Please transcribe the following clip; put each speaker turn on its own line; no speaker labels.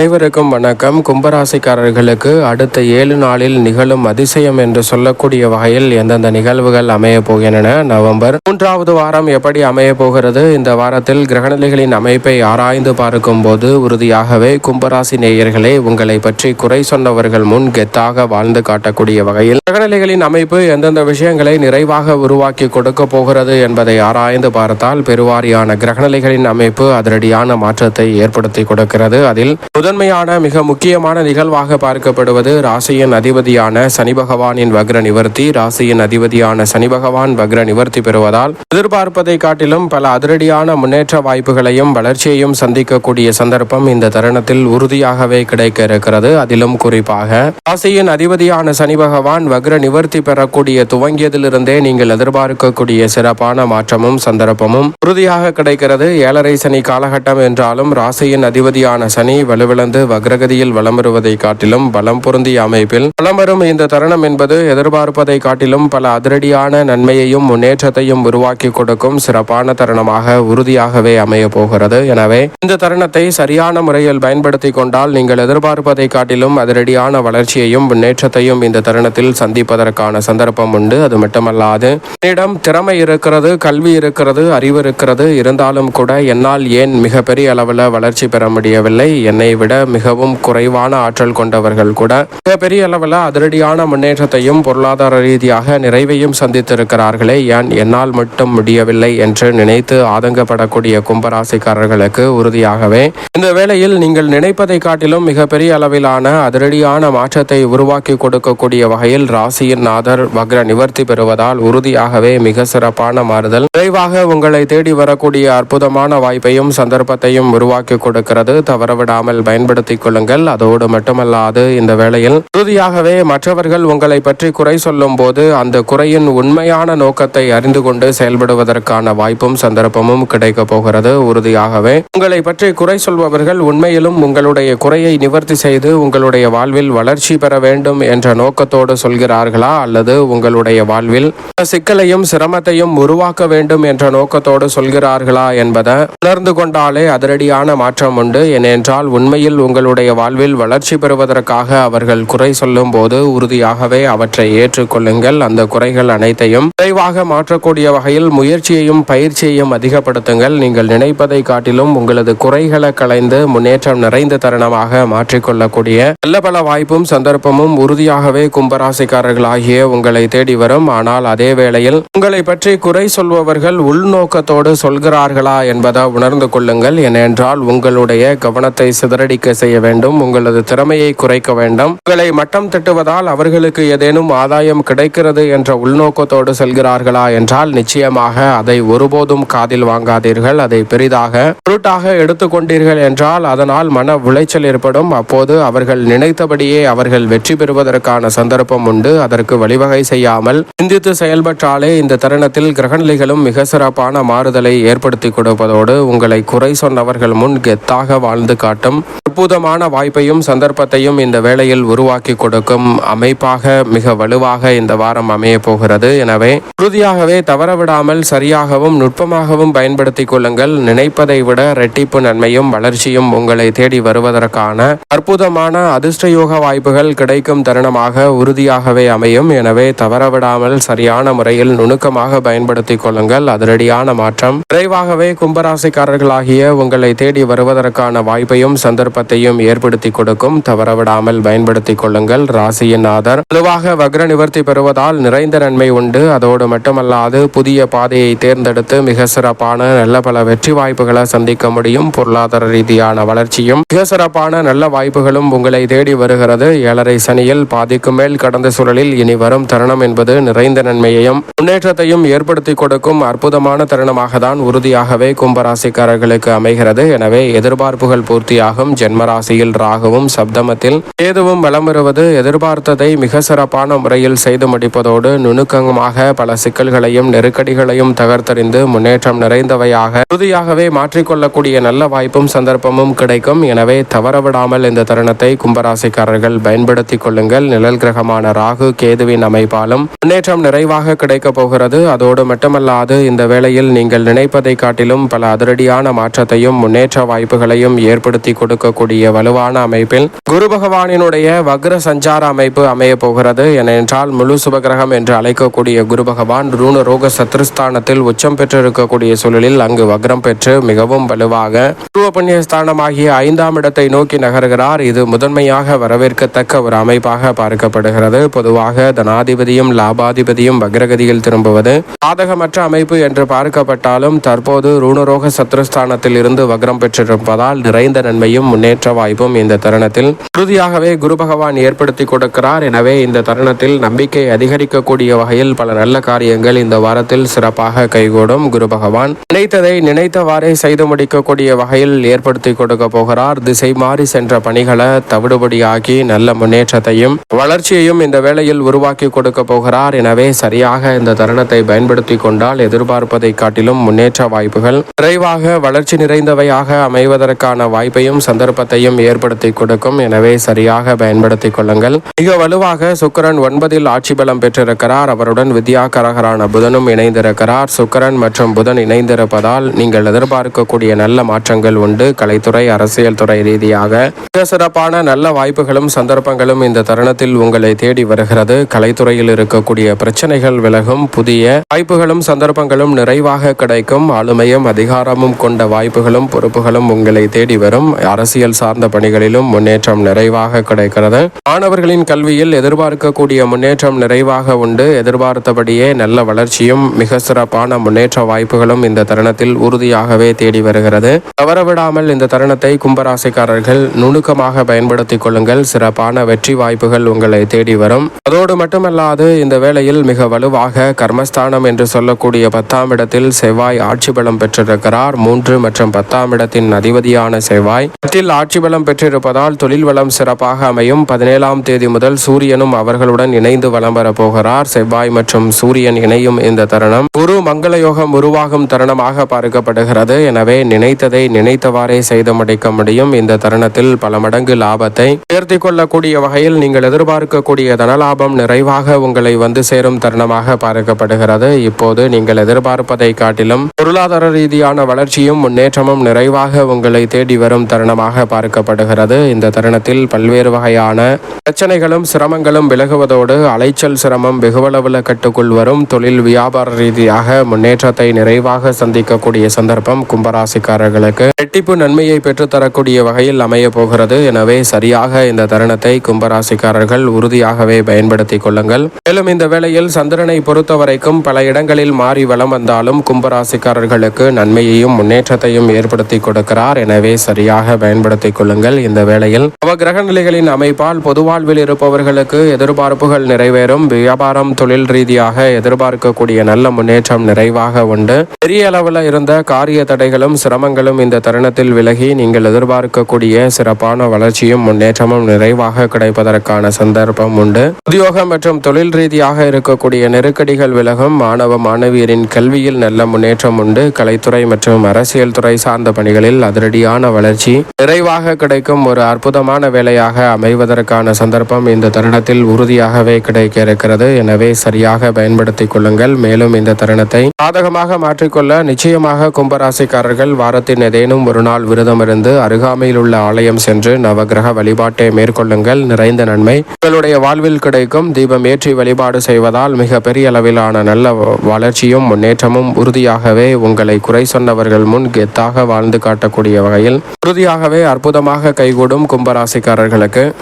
அனைவருக்கும் வணக்கம். கும்பராசிக்காரர்களுக்கு அடுத்த ஏழு நாளில் நிகழும் அதிசயம் என்று சொல்லக்கூடிய வகையில் எந்தெந்த நிகழ்வுகள் அமைய போகின்றன? நவம்பர் மூன்றாவது வாரம் எப்படி அமைய போகிறது? இந்த வாரத்தில் கிரகநிலைகளின் அமைப்பை ஆராய்ந்து பார்க்கும் போது உறுதியாகவே கும்பராசி நேயர்களே உங்களை பற்றி குறை சொன்னவர்கள் முன் கெத்தாக வாழ்ந்து காட்டக்கூடிய வகையில் கிரகநிலைகளின் அமைப்பு எந்தெந்த விஷயங்களை நிறைவாக உருவாக்கி கொடுக்க போகிறது என்பதை ஆராய்ந்து பார்த்தால் பெருவாரியான கிரகநிலைகளின் அமைப்பு அதிரடியான மாற்றத்தை ஏற்படுத்தி கொடுக்கிறது. அதில் முதன்மையான மிக முக்கியமான நிகழ்வாக பார்க்கப்படுவது ராசியின் அதிபதியான சனி பகவானின் வக்ர நிவர்த்தி. ராசியின் அதிபதியான சனி பகவான் வக்ர நிவர்த்தி பெறுவதால் எதிர்பார்ப்பதை காட்டிலும் பல அதிரடியான முன்னேற்ற வாய்ப்புகளையும் வளர்ச்சியையும் சந்திக்கக்கூடிய சந்தர்ப்பம் இந்த தருணத்தில் உறுதியாகவே கிடைக்க இருக்கிறது. அதிலும் குறிப்பாக ராசியின் அதிபதியான சனி பகவான் வக்ர நிவர்த்தி பெறக்கூடிய துவங்கியதிலிருந்தே நீங்கள் எதிர்பார்க்கக்கூடிய சிறப்பான மாற்றமும் சந்தர்ப்பமும் உறுதியாக கிடைக்கிறது. ஏழரை சனி காலகட்டம் என்றாலும் ராசியின் அதிபதியான சனி வலுவில் வலுவிழந்து வக்ரகதியில் வலம் வருவதை காட்டிலும் பலம் பொருந்திய அமைப்பில் வலம் வரும் இந்த தருணம் என்பது எதிர்பார்ப்பதை காட்டிலும் பல அதிரடியான நன்மையையும் முன்னேற்றத்தையும் உருவாக்கி கொடுக்கும் சிறப்பான தருணமாக உறுதியாகவே அமைய போகிறது. எனவே இந்த தருணத்தை சரியான முறையில் பயன்படுத்தி கொண்டால் நீங்கள் எதிர்பார்ப்பதை காட்டிலும் அதிரடியான வளர்ச்சியையும் முன்னேற்றத்தையும் இந்த தருணத்தில் சந்திப்பதற்கான சந்தர்ப்பம் உண்டு. அது மட்டுமல்லாது என்னிடம் திறமை இருக்கிறது கல்வி இருக்கிறது அறிவு இருக்கிறது இருந்தாலும் கூட என்னால் ஏன் மிகப்பெரிய அளவில் வளர்ச்சி பெற முடியவில்லை? என்னை விட மிகவும் குறைவான ஆற்றல் கொண்டவர்கள் கூட மிகப்பெரிய அளவில் அதிரடியான முன்னேற்றத்தையும் பொருளாதார ரீதியாக நிறைவையும் சந்தித்திருக்கிறார்களே. ஏன் என்னால் மட்டும் முடியவில்லை என்று நினைத்து ஆதங்கப்படக்கூடிய கும்பராசிக்காரர்களுக்கு உறுதியாகவே இந்த வேளையில் நீங்கள் நினைப்பதை காட்டிலும் மிகப்பெரிய அளவிலான அதிரடியான மாற்றத்தை உருவாக்கி கொடுக்கக்கூடிய வகையில் ராசியின் நாதர் வக்ர நிவர்த்தி பெறுவதால் உறுதியாகவே மிக சிறப்பான மாறுதல். விரைவாக உங்களை தேடி வரக்கூடிய அற்புதமான வாய்ப்பையும் சந்தர்ப்பத்தையும் உருவாக்கி கொடுக்கிறது. தவறவிடாமல் பயன்படுத்திக் கொள்ளுங்கள். அதோடு மட்டுமல்லாது இந்த வேளையில் உறுதியாகவே மற்றவர்கள் உங்களை பற்றி குறை சொல்லும் போது அந்த குறையின் உண்மையான நோக்கத்தை அறிந்து கொண்டு செயல்படுவதற்கான வாய்ப்பும் சந்தர்ப்பமும் கிடைக்க போகிறது. உறுதியாகவே உங்களை பற்றி குறை சொல்பவர்கள் உண்மையிலும் உங்களுடைய குறையை நிவர்த்தி செய்து உங்களுடைய வாழ்வில் வளர்ச்சி பெற வேண்டும் என்ற நோக்கத்தோடு சொல்கிறார்களா? அல்லது உங்களுடைய வாழ்வில் சிக்கலையும் சிரமத்தையும் உருவாக்க வேண்டும் என்ற நோக்கத்தோடு சொல்கிறார்களா என்பதை உணர்ந்து கொண்டாலே அதிரடியான மாற்றம் உண்டு. ஏனென்றால் உண்மையில் உங்களுடைய வாழ்வில் வளர்ச்சி பெறுவதற்காக அவர்கள் குறை சொல்லும் போது உறுதியாகவே அவற்றை ஏற்றுக்கொள்ளுங்கள். அந்த குறைகள் அனைத்தையும் விரைவாக மாற்றக்கூடிய வகையில் முயற்சியையும் பயிற்சியையும் அதிகப்படுத்துங்கள். நீங்கள் நினைப்பதை காட்டிலும் உங்களது குறைகளை களைந்து முன்னேற்றம் நிறைந்த தருணமாக மாற்றிக்கொள்ளக்கூடிய நல்ல பல வாய்ப்பும் சந்தர்ப்பமும் உறுதியாகவே கும்பராசிக்காரர்களாகிய உங்களை தேடி வரும். ஆனால் அதே வேளையில் உங்களை பற்றி குறை சொல்பவர்கள் உள்நோக்கத்தோடு சொல்கிறார்களா என்பதை உணர்ந்து கொள்ளுங்கள். ஏனென்றால் உங்களுடைய கவனத்தை சிதறடிக்க செய்ய வேண்டும். உங்களது திறமையை குறைக்க வேண்டும். உங்களை மட்டம் தட்டுவதால் அவர்களுக்கு ஏதேனும் ஆதாயம் கிடைக்கிறது என்ற உள்நோக்கத்தோடு செல்கிறார்களா என்றால் நிச்சயமாக அதை ஒருபோதும் காதில் வாங்காதீர்கள். அதை பெரிதாக பொருட்டாக எடுத்துக்கொண்டீர்கள் என்றால் அதனால் மன உளைச்சல் ஏற்படும். அப்போது அவர்கள் நினைத்தபடியே அவர்கள் வெற்றி பெறுவதற்கான சந்தர்ப்பம் உண்டு. அதற்கு வழிவகை செய்யாமல் சிந்தித்து செயல்பட்டாலே இந்த தருணத்தில் கிரகநிலைகளும் மிக சிறப்பான மாறுதலை ஏற்படுத்தி கொடுப்பதோடு உங்களை குறை சொன்னவர்கள் முன் கெத்தாக வாழ்ந்து காட்டும். அற்புதமான வாய்ப்பையும் சந்தர்ப்பத்தையும் இந்த வேளையில் உருவாக்கி கொடுக்கும் அமைப்பாக மிக வலுவாக இந்த வாரம் அமைய போகிறது. எனவே உறுதியாகவே தவறவிடாமல் சரியாகவும் நுட்பமாகவும் பயன்படுத்திக் கொள்ளுங்கள். நினைப்பதை விட ரெட்டிப்பு நன்மையும் வளர்ச்சியும் உங்களை தேடி வருவதற்கான அற்புதமான அதிர்ஷ்டயோக வாய்ப்புகள் கிடைக்கும் தருணமாக உறுதியாகவே அமையும். எனவே தவறவிடாமல் சரியான முறையில் நுணுக்கமாக பயன்படுத்திக் கொள்ளுங்கள். அதிரடியான மாற்றம். விரைவாகவே கும்பராசிக்காரர்களாகிய உங்களை தேடி வருவதற்கான வாய்ப்பையும் சந்தர்ப்பத்தையும் ஏற்படுத்தி கொடுக்கும். தவறவிடாமல் பயன்படுத்திக் கொள்ளுங்கள். ராசியின் ஆதர் பொதுவாக வக்ர நிவர்த்தி பெறுவதால் நிறைந்த நன்மை உண்டு. அதோடு மட்டுமல்லாது புதிய பாதையை தேர்ந்தெடுத்து மிக சிறப்பான நல்ல பல வெற்றி வாய்ப்புகளை சந்திக்க முடியும். பொருளாதார ரீதியான வளர்ச்சியும் மிக சிறப்பான நல்ல வாய்ப்புகளும் உங்களை தேடி வருகிறது. ஏழரை சனியில் பாதிக்கு மேல் கடந்த சூழலில் இனி வரும் தருணம் என்பது நிறைந்த நன்மையையும் முன்னேற்றத்தையும் ஏற்படுத்தி கொடுக்கும் அற்புதமான தருணமாக தான் உறுதியாகவே கும்பராசிக்காரர்களுக்கு அமைகிறது. எனவே எதிர்பார்ப்புகள் பூர்த்தியாகும். ஜென்மராசியில் ராகுவும் சப்தமத்தில் கேதுவும் வலம் வருவது எதிர்பார்த்ததை மிக சிறப்பான முறையில் செய்து முடிப்பதோடு நுணுக்கமாக பல சிக்கல்களையும் நெருக்கடிகளையும் தகர்த்தறிந்து முன்னேற்றம் நிறைந்தவையாக உறுதியாகவே மாற்றிக்கொள்ளக்கூடிய நல்ல வாய்ப்பும் சந்தர்ப்பமும் கிடைக்கும். எனவே தவறவிடாமல் இந்த தருணத்தை கும்பராசிக்காரர்கள் பயன்படுத்திக் கொள்ளுங்கள். நிழல் கிரகமான ராகு கேதுவின் அமைப்பாலும் முன்னேற்றம் நிறைவாக கிடைக்கப் போகிறது. அதோடு மட்டுமல்லாது இந்த வேளையில் நீங்கள் நினைப்பதை காட்டிலும் பல அதிரடியான மாற்றத்தையும் முன்னேற்ற வாய்ப்புகளையும் ஏற்படுத்தி கொடுக்கும் இருக்கக்கூடிய வலுவான அமைப்பில் குரு பகவானினுடைய வக்ர சஞ்சார அமைப்பு அமைய போகிறது. ஏனென்றால் முழு சுபகிரகம் என்று அழைக்கக்கூடிய குரு பகவான் ரூண ரோக சத்ருஸ்தானத்தில் உச்சம் பெற்றிருக்கக்கூடிய சூழலில் அங்கு வக்ரம் பெற்று மிகவும் வலுவாக பூர்வ புண்ணிய ஸ்தானமாகிய ஐந்தாம் இடத்தை நோக்கி நகர்கிறார். இது முதன்மையாக வரவேற்கத்தக்க ஒரு அமைப்பாக பார்க்கப்படுகிறது. பொதுவாக தனாதிபதியும் லாபாதிபதியும் வக்ரகதியில் திரும்புவது சாதகமற்ற அமைப்பு என்று பார்க்கப்பட்டாலும் தற்போது ரூணரோக சத்ருஸ்தானத்தில் இருந்து வக்ரம் பெற்றிருப்பதால் நிறைந்த நன்மையும் முன்னேற்ற வாய்ப்பும் இந்த தருணத்தில் உறுதியாகவே குரு பகவான் ஏற்படுத்தி கொடுக்கிறார். எனவே இந்த தருணத்தில் நம்பிக்கை அதிகரிக்கக்கூடிய வகையில் பல நல்ல காரியங்கள் இந்த வாரத்தில் சிறப்பாக கைகூடும் குரு பகவான். நினைத்ததை நினைத்தவாறே செய்து முடிக்கக்கூடிய வகையில் ஏற்படுத்தி கொடுக்க போகிறார். திசை மாறி சென்ற பணிகளை தவிடுபடியாக்கி நல்ல முன்னேற்றத்தையும் வளர்ச்சியையும் இந்த வேளையில் உருவாக்கி கொடுக்க போகிறார். எனவே சரியாக இந்த தருணத்தை பயன்படுத்தி கொண்டால் எதிர்பார்ப்பதை காட்டிலும் முன்னேற்ற வாய்ப்புகள் விரைவாக வளர்ச்சி நிறைந்தவையாக அமைவதற்கான வாய்ப்பையும் சந்தர்ப்பத்தையும் ஏற்படுத்தி கொடுக்கும். எனவே சரியாக பயன்படுத்திக் கொள்ளுங்கள். மிக வலுவாக சுக்கரன் ஒன்பதில் ஆட்சி பலம் பெற்றிருக்கிறார். அவருடன் வித்யாகரகரான புதனும் இணைந்திருக்கிறார். சுக்கரன் மற்றும் புதன் இணைந்திருப்பதால் நீங்கள் எதிர்பார்க்கக்கூடிய நல்ல மாற்றங்கள் உண்டு. கலைத்துறை அரசியல் துறை ரீதியாக மிக சிறப்பான நல்ல வாய்ப்புகளும் சந்தர்ப்பங்களும் இந்த தருணத்தில் உங்களை தேடி வருகிறது. கலைத்துறையில் இருக்கக்கூடிய பிரச்சனைகள் விலகும். புதிய வாய்ப்புகளும் சந்தர்ப்பங்களும் நிறைவாக கிடைக்கும். ஆளுமையும் அதிகாரமும் கொண்ட வாய்ப்புகளும் பொறுப்புகளும் உங்களை தேடி வரும். அரசியல் அரசியல் சார்ந்த பணிகளிலும் முன்னேற்றம் நிறைவாக கிடைக்கிறது. மாணவர்களின் கல்வியில் எதிர்பார்க்கக்கூடிய முன்னேற்றம் நிறைவாக உண்டு. எதிர்பார்த்தபடியே நல்ல வளர்ச்சியும் மிக சிறப்பான முன்னேற்ற வாய்ப்புகளும் இந்த தருணத்தில் உறுதியாகவே தேடி வருகிறது. தவறவிடாமல் இந்த தருணத்தை கும்பராசிக்காரர்கள் நுணுக்கமாக பயன்படுத்திக் கொள்ளுங்கள். சிறப்பான வெற்றி வாய்ப்புகள் உங்களை தேடி வரும். அதோடு மட்டுமல்லாது இந்த வேளையில் மிக வலுவாக கர்மஸ்தானம் என்று சொல்லக்கூடிய பத்தாம் இடத்தில் செவ்வாய் ஆட்சி பலம் பெற்றிருக்கிறார். மூன்று மற்றும் பத்தாம் இடத்தின் அதிபதியான செவ்வாய். பத்தில் ஆட்சி பலம் பெற்றிருப்பதால் தொழில் வளம் சிறப்பாக அமையும். பதினேழாம் தேதி முதல் சூரியனும் அவர்களுடன் இணைந்து வலம் வரப்போகிறார் செவ்வாய் மற்றும் சூரியன் இணையும் இந்த தருணம். குரு மங்கள யோகம் உருவாகும் தருணமாக பார்க்கப்படுகிறது. எனவே நினைத்ததை நினைத்தவாறே செய்து முடிக்க முடியும். இந்த தருணத்தில் பல மடங்கு லாபத்தை உயர்த்தி கொள்ளக்கூடிய வகையில் நீங்கள் எதிர்பார்க்கக்கூடிய தனலாபம் நிறைவாக உங்களை வந்து சேரும் தருணமாக பார்க்கப்படுகிறது. இப்போது நீங்கள் எதிர்பார்ப்பதை காட்டிலும் பொருளாதார ரீதியான வளர்ச்சியும் முன்னேற்றமும் நிறைவாக உங்களை தேடி வரும் தருணமாக பார்க்கப்படுகிறது. இந்த தருணத்தில் பல்வேறு வகையான பிரச்சனைகளும் சிரமங்களும் விலகுவதோடு அலைச்சல் சிரமம் வெகுவளவில் கட்டுக்குள் வரும் தொழில் வியாபார ரீதியாக முன்னேற்றத்தை நிறைவாக சந்திக்கக்கூடிய சந்தர்ப்பம் கும்பராசிக்காரர்களுக்கு. ரெட்டிப்பு நன்மையை பெற்றுத்தரக்கூடிய வகையில் அமைய போகிறது. எனவே சரியாக இந்த தருணத்தை கும்பராசிக்காரர்கள் உறுதியாகவே பயன்படுத்திக் கொள்ளுங்கள். மேலும் இந்த வேளையில் சந்திரனை பொறுத்த வரைக்கும் பல இடங்களில் மாறி வலம் வந்தாலும் கும்பராசிக்காரர்களுக்கு நன்மையையும் முன்னேற்றத்தையும் ஏற்படுத்தி கொடுக்கிறார். எனவே சரியாக பயன்படுத்திக் கொள்ளுங்கள். இந்த வேளையில் நவ கிரக நிலைகளின் அமைப்பால் பொதுவாழ்வில் இருப்பவர்களுக்கு எதிர்பார்ப்புகள் நிறைவேறும். வியாபாரம் தொழில் ரீதியாக எதிர்பார்க்கக்கூடிய நல்ல முன்னேற்றம் நிறைவாக உண்டு. பெரிய அளவில் இருந்த காரிய தடைகளும் சிரமங்களும் இந்த தருணத்தில் விலகி நீங்கள் எதிர்பார்க்கக்கூடிய சிறப்பான வளர்ச்சியும் முன்னேற்றமும் நிறைவாக கிடைப்பதற்கான சந்தர்ப்பம் உண்டு. உத்தியோகம் மற்றும் தொழில் ரீதியாக இருக்கக்கூடிய நெருக்கடிகள் விலகும். மாணவ மாணவியரின் கல்வியில் நல்ல முன்னேற்றம் உண்டு. கலைத்துறை மற்றும் அரசியல் துறை சார்ந்த பணிகளில் அதிரடியான வளர்ச்சி. நிறைவாக கிடைக்கும் ஒரு அற்புதமான வேலையாக அமைவதற்கான சந்தர்ப்பம் இந்த தருணத்தில் உறுதியாகவே கிடைக்க இருக்கிறது எனவே சரியாக பயன்படுத்திக் கொள்ளுங்கள். மேலும் இந்த தருணத்தை சாதகமாக மாற்றிக்கொள்ள நிச்சயமாக கும்பராசிக்காரர்கள் வாரத்தின் ஏதேனும் ஒரு நாள் விரதம் இருந்து அருகாமையில் உள்ள ஆலயம் சென்று நவகிரக வழிபாட்டை மேற்கொள்ளுங்கள். நிறைந்த நன்மை. உங்களுடைய வாழ்வில் கிடைக்கும். தீபம் ஏற்றி வழிபாடு செய்வதால் மிக பெரிய அளவிலான நல்ல வளர்ச்சியும் முன்னேற்றமும் உறுதியாகவே உங்களை குறை சொன்னவர்கள் முன் கெத்தாக வாழ்ந்து காட்டக்கூடிய வகையில் உறுதியாகவே அற்புதமாக கைகூடும் கும்பராசிக்காரர்களுக்கு.